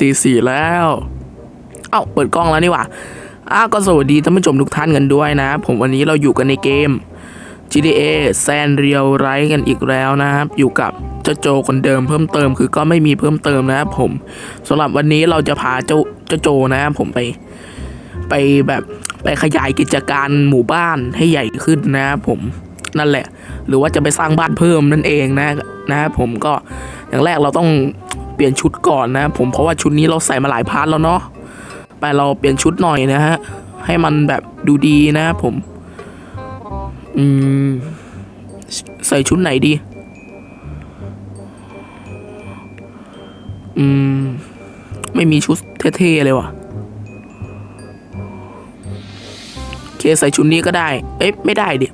ตีสี่แล้ว เอ้า เปิดกล้องแล้วนี่หว่าอ้าวก็สวัสดีท่านผู้ชมทุกท่านกันด้วยนะ ผมวันนี้เราอยู่กันในเกม GTA San Real r i กันอีกแล้วนะครับ อยู่กับเจ้าโจคนเดิมเพิ่มเติมคือก็ไม่มีเพิ่มเติมนะครับผมสำหรับวันนี้เราจะพาเจ้าเจ้าโจนะครับผมไป ไปแบบไปขยายกิจการหมู่บ้านให้ใหญ่ขึ้นนะครับผมนั่นแหละ หรือว่าจะไปสร้างบ้านเพิ่มนั่นเองนะนะครับผมก็ อย่างแรกเราต้องเปลี่ยนชุดก่อนนะผมเพราะว่าชุดนี้เราใส่มาหลายพาร์ทแล้วเนาะไปเราเปลี่ยนชุดหน่อยนะฮะให้มันแบบดูดีนะครับผมอืมใส่ชุดไหนดี อืม ไม่มีชุดเท่ๆเลยว่ะโอเคใส่ชุดนี้ก็ได้ เอ๊ะไม่ได้ดิ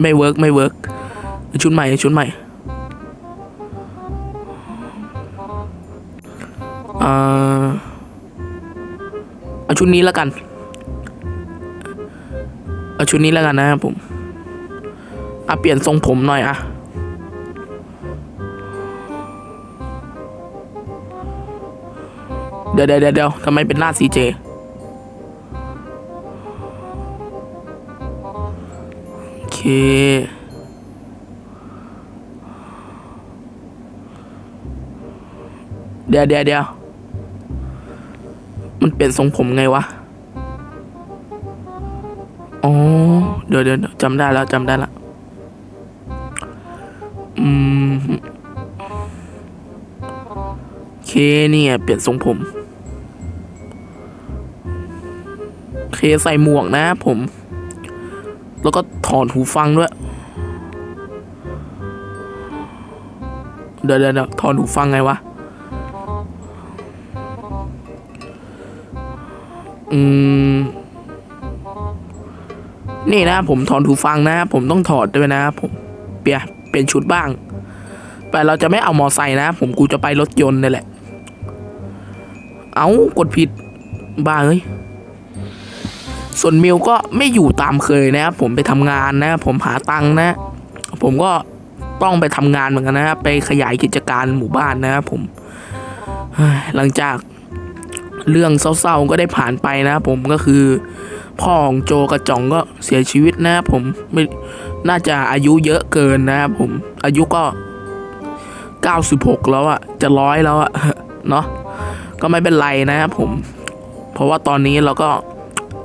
ไม่เวิร์กไม่เวิร์กชุดใหม่ชุดใหม่ อเอาชุดนี้แล้วกัน เอาชุดนี้แล้วกันนะครับผมอะเปลี่ยนทรงผมหน่อยอะเดี๋ยวเดี๋ยวเดี๋ยวเดี๋ยวทำไมเป็นหน้าซีเจโอเคเดี๋ยวเดี๋ยวเดี๋ยว มันเปลี่ยนทรงผมไงวะ อ๋อ เดี๋ยวเดี๋ยวจำได้แล้วจำได้แล้วอืมเคเนี่ย เปลี่ยนทรงผม เคใส่หมวกนะผม แล้วก็ถอดหูฟังด้วย เดี๋ยวเดี๋ยวถอดหูฟังไงวะ อืม นี่นะผมถอดหูฟังนะ ผมต้องถอดด้วยนะผมเปลี่ยนเปลี่ยนชุดบ้าง แต่เราจะไม่เอามอไซค์นะ ผมกูจะไปรถยนต์นี่แหละ เอากดผิด บ้าเอ้ย ส่วนมิวก็ไม่อยู่ตามเคยนะครับผมไปทำงานนะ ผมหาตังค์นะ ผมก็ต้องไปทำงานเหมือนกันนะครับไปขยายกิจการหมู่บ้านนะครับผมหลังจาก เรื่องเศร้าๆก็ได้ผ่านไปนะผมก็คือ พ่อของโจกระจ่องก็เสียชีวิตนะผมไม่น่าจะอายุเยอะเกินนะครับผมอายุก็ 96 แล้วอะจะร้อยแล้วอะเนาะก็ไม่เป็นไรนะครับผม เพราะว่าตอนนี้เราก็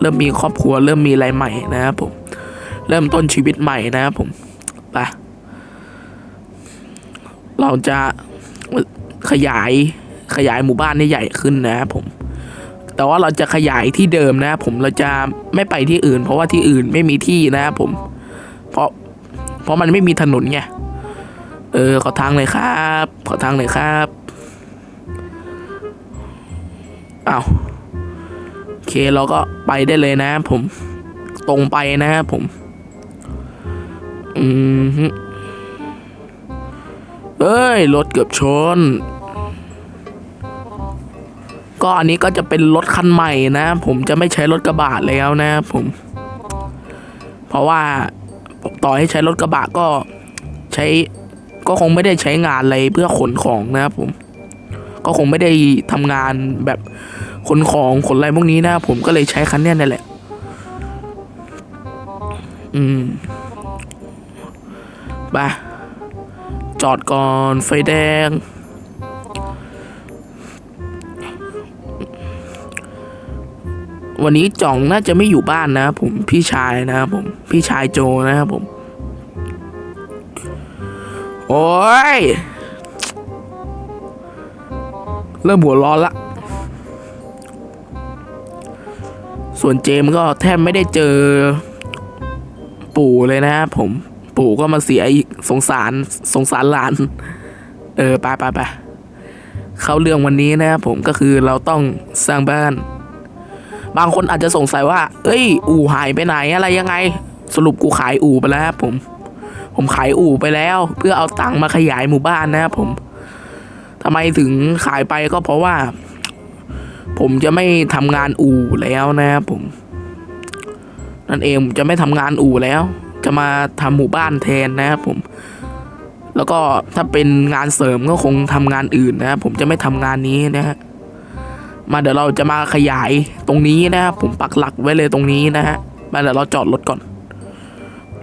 เริ่มมีครอบครัว เริ่มมีอะไรใหม่นะครับผม เริ่มต้นชีวิตใหม่นะครับผมไปเราจะขยายขยายหมู่บ้านให้ใหญ่ขึ้นนะครับผม แต่ว่าเราจะขยายที่เดิมนะครับผมเราจะไม่ไปที่อื่น เพราะว่าที่อื่นไม่มีที่นะครับผม เพราะเพราะมันไม่มีถนนไงเออขอทางเลยครับขอทางเลยครับอ้าวโอเคเราก็ไปได้เลยนะผม ตรงไปนะครับผม อืมเอ้ยรถเกือบชน ก็อันนี้ก็จะเป็นรถคันใหม่นะ ผมจะไม่ใช้รถกระบะแล้วนะผม เพราะว่าต่อให้ใช้รถกระบะก็ใช้ก็คงไม่ได้ใช้งานอะไรเพื่อขนของนะครับผม ก็คงไม่ได้ทำงานแบบขนของขนอะไรพวกนี้นะ ผมก็เลยใช้คันเนี้ยนี่แหละ อืมไปจอดก่อนไฟแดง วันนี้จ่องน่าจะไม่อยู่บ้านนะผมพี่ชายนะครับผมพี่ชายโจนะครับผม โอ้ยเริ่มหัวร้อนละ ส่วนเจมก็แทบไม่ได้เจอ ปู่เลยนะครับผมปู่ก็มาเสียอีกสงสารสงสารหลาน เออไปไปไปเข้าเรื่องวันนี้นะครับผมก็คือเราต้องสร้างบ้าน บางคนอาจจะสงสัยว่า เอ้ย อู่หายไปไหนอะไรยังไง สรุปกูขายอู่ไปแล้วครับผม ผมขายอู่ไปแล้ว เพื่อเอาตังค์มาขยายหมู่บ้านนะครับผมทำไมถึงขายไปก็เพราะว่า ผมจะไม่ทำงานอู่แล้วนะครับผม นั่นเองผมจะไม่ทำงานอู่แล้ว จะมาทำหมู่บ้านแทนนะครับผม แล้วก็ถ้าเป็นงานเสริมก็คงทำงานอื่นนะครับผมจะไม่ทำงานนี้นะฮะ มาเดี๋ยวเราจะมาขยายตรงนี้นะครับผมปักหลักไว้เลยตรงนี้นะฮะมาเดี๋ยวเราจอดรถก่อน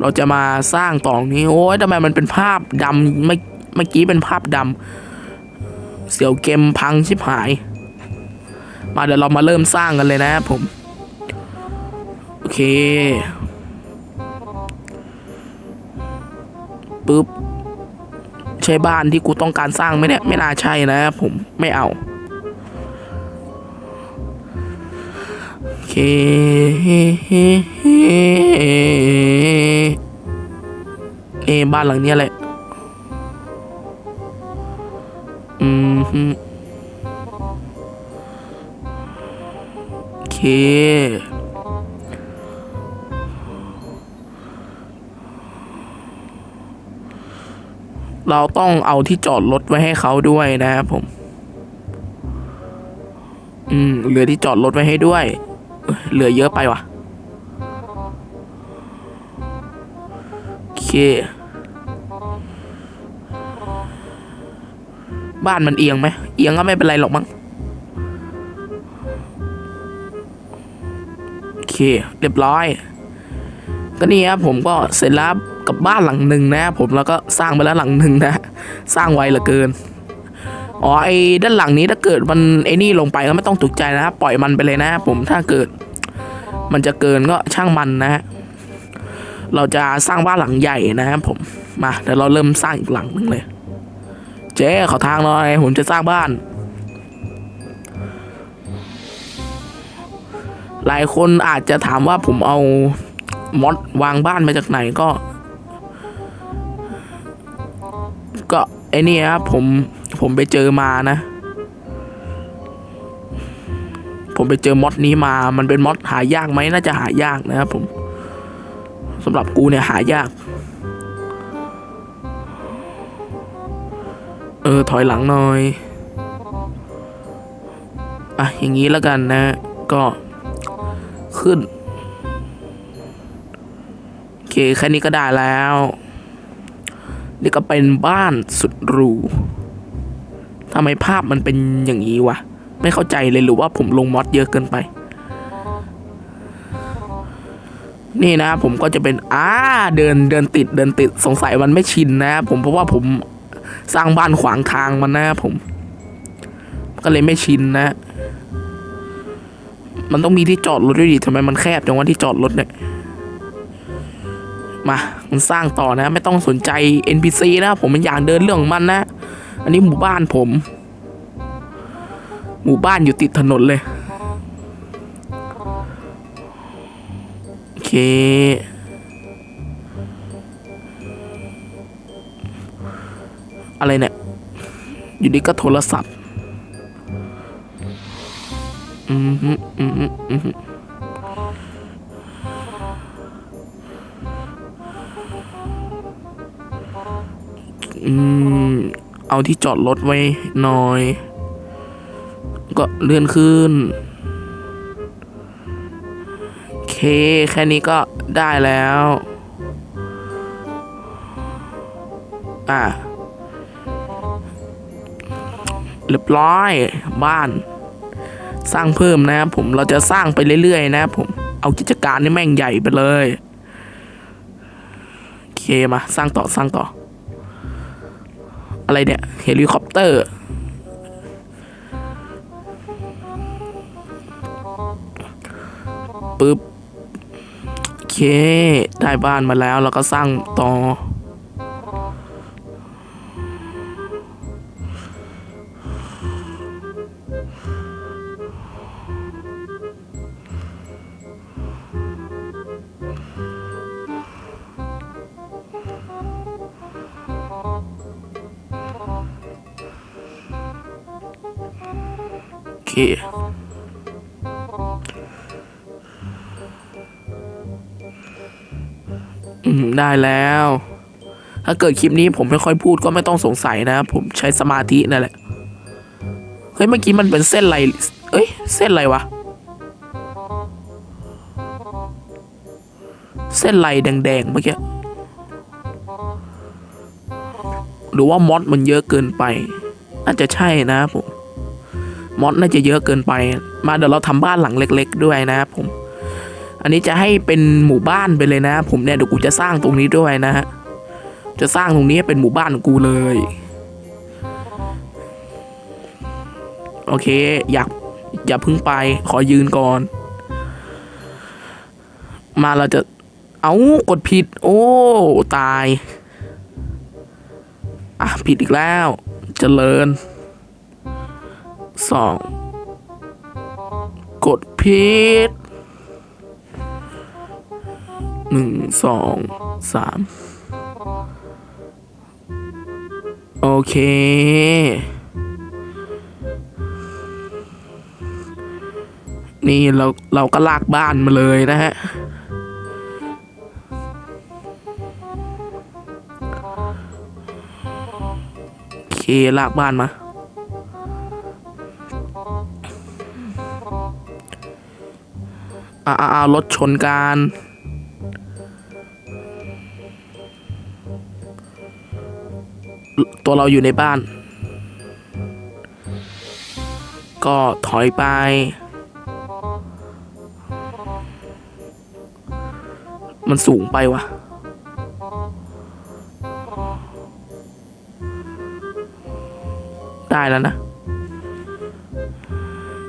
เราจะมาสร้างต่อตรงนี้ โอ้ยทำไมมันเป็นภาพดำเมื่อเมื่อกี้เป็นภาพดำเสียวเกมพังชิบหาย มาเดี๋ยวเรามาเริ่มสร้างกันเลยนะครับผม โอเคปึ๊บใช่บ้านที่กูต้องการสร้างไหมเนี่ยไม่น่าใช่นะครับผมไม่เอา เคเอบ้านหลังเนี้ยแหละ อืมฮึโอเคเราต้องเอาที่จอดรถไว้ให้เขาด้วยนะครับผม อืม เหลือที่จอดรถไว้ให้ด้วย เหลือเยอะไปวะโอเค บ้านมันเอียงไหม เอียงก็ไม่เป็นไรหรอกมั้งโอเค เรียบร้อย ก็นี่ครับผมก็เสร็จแล้วกับบ้านหลังหนึ่งนะผมแล้วก็สร้างไปแล้วหลังหนึ่งนะ สร้างไวเหลือเกิน อ๋อไอ้ด้านหลังนี้ถ้าเกิดมันไอ้นี่ลงไปก็ไม่ต้องตกใจนะครับปล่อยมันไปเลยนะครับผมถ้าเกิด มันจะเกินก็ช่างมันนะฮะเราจะสร้างบ้านหลังใหญ่นะครับผมมาเดี๋ยวเราเริ่มสร้างอีกหลังหนึงเลย เจ๊ขอทางหน่อยผมจะสร้างบ้าน หลายคนอาจจะถามว่าผมเอามอดวางบ้านมาจากไหนก็ ก็ไอ้นี่ครับผม ผมไปเจอมานะ ผมไปเจอมอดนี้มา มันเป็นมอดหายากไหมน่าจะหายากนะครับผมสำหรับกูเนี่ยหายาก เออ ถอยหลังหน่อยอะอย่างนี้แล้วกันนะ ก็ขึ้น โอเค แค่นี้ก็ได้แล้ว นี่ก็เป็นบ้านสุดหรู ทำไมภาพมันเป็นอย่างนี้วะ ไม่เข้าใจเลยหรือว่าผมลงมอดเยอะเกินไป นี่นะผมก็จะเป็นอ่าเดินเดินติดเดินติดสงสัยมันไม่ชินนะผมเพราะว่าผมสร้างบ้านขวางทางมันนะผม ก็เลยไม่ชินนะ มันต้องมีที่จอดรถด้วยดิทำไมมันแคบจังวะที่จอดรถเนี่ยมามันสร้างต่อนะ ไม่ต้องสนใจ NPC นะ ผมมันอยากเดินเรื่องมันนะ อันนี้หมู่บ้านผม หมู่บ้านอยู่ติดถนนเลย โอเค อะไรเนี่ย อยู่ดีก็โทรศัพท์ อืมฮึอืมฮึอืมฮึอืม เอาที่จอดรถไว้หน่อย ก็เลื่อนขึ้น โอเค แค่นี้ก็ได้แล้ว อะ เรียบร้อยบ้าน สร้างเพิ่มนะครับผมเราจะสร้างไปเรื่อยๆ นะครับผมเอากิจการนี่แม่งใหญ่ไปเลย โอเคมา สร้างต่อสร้างต่อ อะไรเนี่ยเฮลิคอปเตอร์ ปึ๊บ โอเค ได้บ้านมาแล้วเราก็สร้างต่อ เค อืม ได้แล้ว ถ้าเกิดคลิปนี้ผมไม่ค่อยพูดก็ไม่ต้องสงสัยนะ ผมใช้สมาธินั่นแหละ เฮ้ย เมื่อกี้มันเป็นเส้นอะไร เอ้ย เส้นอะไรวะ เส้นลายแดงๆเมื่อกี้ หรือว่ามอดมันเยอะเกินไป น่าจะใช่นะผม มอดน่าจะเยอะเกินไป มาเดี๋ยวเราทำบ้านหลังเล็ก ๆ ด้วยนะครับผม อันนี้จะให้เป็นหมู่บ้านไปเลยนะ ผมเนี่ยเดี๋ยวกูจะสร้างตรงนี้ด้วยนะฮะจะสร้างตรงนี้เป็นหมู่บ้านของกูเลย โอเค อยากอย่าพึ่งไปขอยืนก่อน มาเราจะเอากดผิด โอ้ ตาย อะ ผิดอีกแล้วเจริญ สองกดผิดหนึ่งสองสามโอเค นี่เราเราก็ลากบ้านมาเลยนะฮะ โอเคลากบ้านมา อ่าอ่ารถชนกันตัวเราอยู่ในบ้าน ก็ถอยไป มันสูงไปวะได้แล้วนะ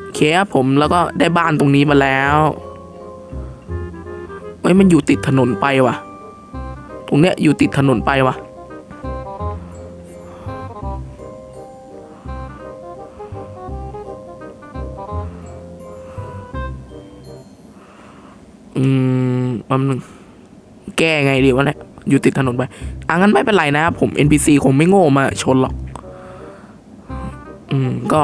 โอเคครับผมแล้วก็ได้บ้านตรงนี้มาแล้ว ฮ้ยมันอยู่ติดถนนไปวะตรงเนี้ยอยู่ติดถนนไปวะอืมแป๊บนึง แก้ไงดีวะเนี่ย อยู่ติดถนนไปอะงั้นไม่เป็นไรนะครับผม NPC คงไม่โง่มาชนหรอก อืม ก็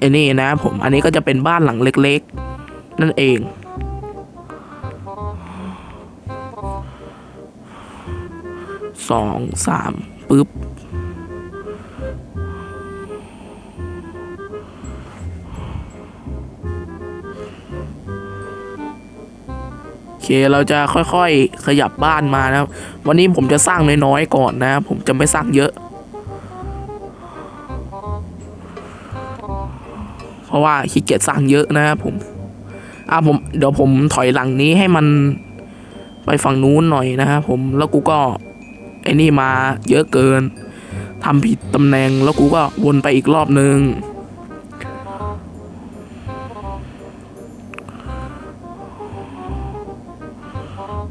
อ้นี่นะผม อันนี้ก็จะเป็นบ้านหลังเล็ก ๆ นั่นเอง สองสามปึ๊บโอเคเราจะค่อยๆ ขยับบ้านมานะครับ วันนี้ผมจะสร้างน้อยๆ ก่อนนะ ผมจะไม่สร้างเยอะ เพราะว่าขี้เกียจสร้างเยอะนะครับผม อะผมเดี๋ยวผมถอยหลังนี้ให้มันไปฝั่งนู้นหน่อยนะครับผม แล้วกูก็ ไอ้นี่มาเยอะเกินทำผิดตำแหน่งแล้วกูก็วนไปอีกรอบนึง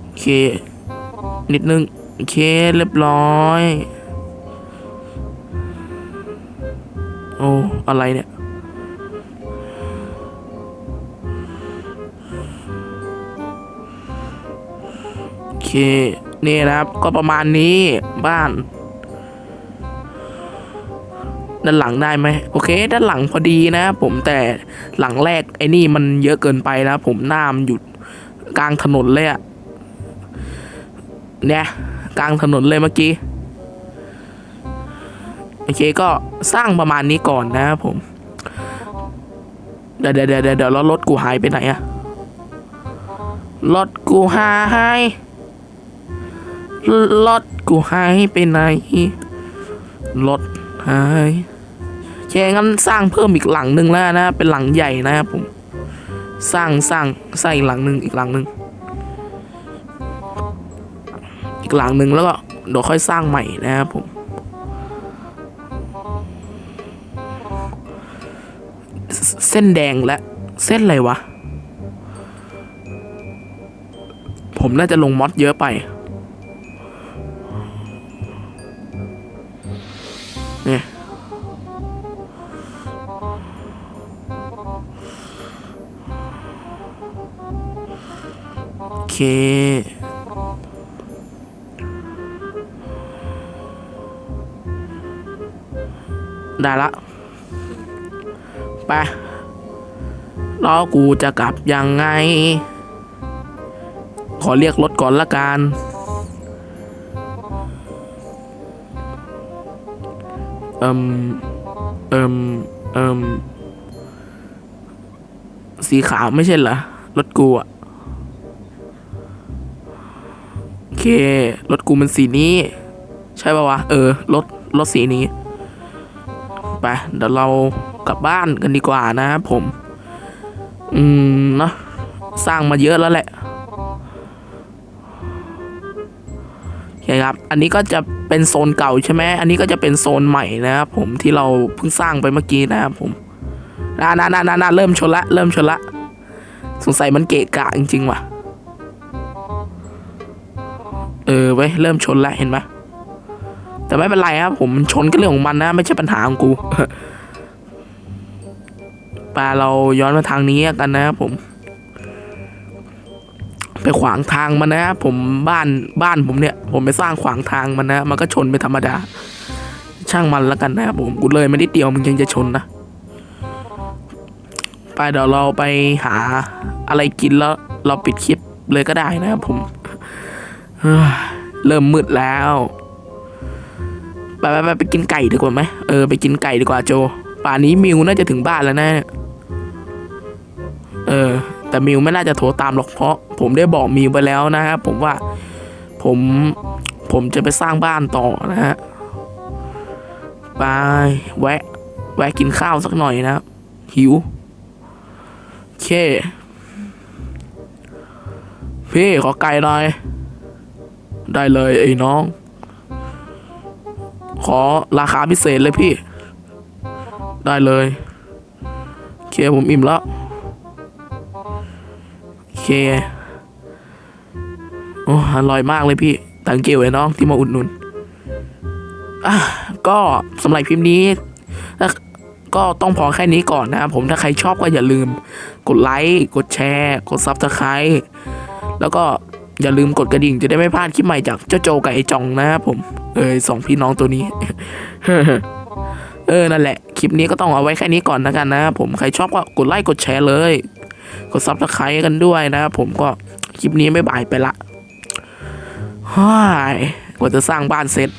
โอเค นิดนึง โอเค เรียบร้อย โอ้ อะไรเนี่ยโอเค นี่นะครับ ก็ประมาณนี้บ้าน ด้านหลังได้ไหมโอเค ด้านหลังพอดีนะผมแต่หลังแรกไอ้นี่มันเยอะเกินไปนะผมหน้ามนหยุดกลางถนนเลยอะเนี่ยกลางถนนเลยเมื่อกี้โอเคก็สร้างประมาณนี้ก่อนนะครับผม เดี๋ยวเดี๋ยวเดี๋ยวเดี๋ยวรถกูหายไปไหนอะรถกูหาย รถกูหายไปไหนรถหายโอเคงั้นสร้างเพิ่มอีกหลังหนึ่งแล้วนะ เป็นหลังใหญ่นะครับผม สร้างสร้างสร้างอีกหลังหนึ่งอีกหลังหนึ่งอีกหลังหนึ่งแล้วก็เดี๋ยวค่อยสร้างใหม่นะครับผม เสเส้นแดงและเส้นอะไรวะ ผมน่าจะลงมอดเยอะไป ได้ละ ไปแล้วกูจะกลับยังไง ขอเรียกรถก่อนละกัน เอิมเอิมเอิมสีขาวไม่ใช่เหรอ รถกูอะ เค รถกูมันสีนี้ ใช่ป่าวะ เออ รถ รถสีนี้ ไป เดี๋ยวเรากลับบ้านกันดีกว่านะครับผม อืมเนอะสร้างมาเยอะแล้วแหละโอเคครับ อันนี้ก็จะเป็นโซนเก่าใช่ไหม อันนี้ก็จะเป็นโซนใหม่นะครับผมที่เราเพิ่งสร้างไปเมื่อกี้นะครับผมนาน่าน่าน่าน่าเริ่มชนละ เริ่มชนละ สงสัยมันเกะกะจริงๆว่ะ เออเว้ยเริ่มชนแล้วเห็นไหมแต่ไม่เป็นไรครับผมชนก็เรื่องของมันนะ ไม่ใช่ปัญหาของกูปาเราย้อนมาทางนี้กันนะครับผม ไปขวางทางมันนะครับผมบ้านบ้านผมเนี่ย ผมไปสร้างขวางทางมันนะ มันก็ชนไปธรรมดา ช่างมันแล้วกันนะครับผมกูเลยไม่ได้เดียวมึงยังจะชนนะไปเดี๋ยวเราไปหาอะไรกินแล้ว เราปิดคลิปเลยก็ได้นะครับผม เริ่มมืดแล้วไปไปไปไปกินไก่ดีกว่าไหมเออไปกินไก่ดีกว่าโจ ป่านนี้มิวน่าจะถึงบ้านแล้วนะเนี่ยเออ แต่มิวไม่น่าจะโทรตามหรอกเพราะ ผมได้บอกมิวไปแล้วนะครับผมว่าผมผมจะไปสร้างบ้านต่อนะฮะไปแวะ แวะกินข้าวสักหน่อยนะ หิวโอเคพี่ขอไก่หน่อย ได้เลยไอ้น้อง ขอราคาพิเศษเลยพี่ ได้เลยโอเคผมอิ่มแล้วโอเคโอ้อร่อยมากเลยพี่ตังเกลไอ้น้องที่มาอุดหนุนอะก็สำหรับคลิปนี้ก็ต้องพอแค่นี้ก่อนนะครับผมถ้าใครชอบก็อย่าลืม กดไลค์ กดแชร์ กดซับสไครต์แล้วก็ อย่าลืมกดกระดิ่งจะได้ไม่พลาดคลิปใหม่จากเจ้าโจกับไอ้จองนะครับผม เอยสองพี่น้องตัวนี้ เออ นั่นแหละ คลิปนี้ก็ต้องเอาไว้แค่นี้ก่อนนะกันนะครับผม ใครชอบก็กดไลค์กดแชร์เลย กดซับสไครต์กันด้วยนะครับผมก็คลิปนี้ไม่บายไปละฮ้ายกว่าจะสร้างบ้านเสร็จ